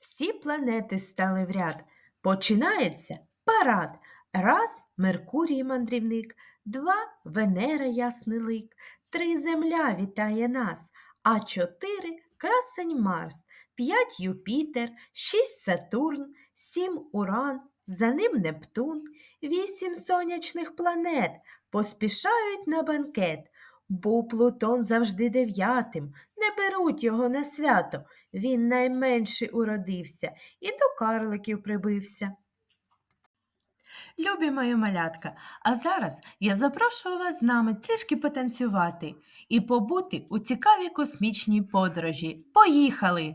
Всі планети стали в ряд. Починається парад. Раз Меркурій мандрівник, два Венера ясний лик, три Земля вітає нас, а чотири красень Марс, п'ять Юпітер, шість Сатурн, сім Уран, за ним Нептун, вісім сонячних планет поспішають на банкет. Був Плутон завжди дев'ятим, не беруть його на свято. Він найменший уродився і до карликів прибився. Любі мої малятка, а зараз я запрошую вас з нами трішки потанцювати і побути у цікавій космічній подорожі. Поїхали!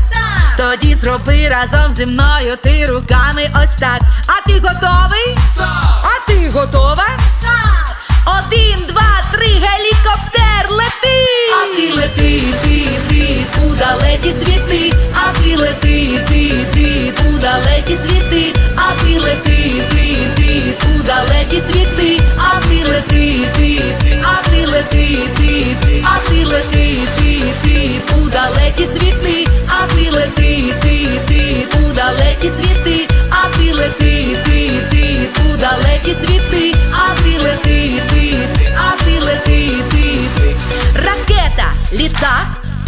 Тоді зроби разом зі мною ти руками ось так. А ти готовий? А ти готова? Так. Один, два, три, гелікоптер, лети! А ти лети, ти, ти, у далекі світи.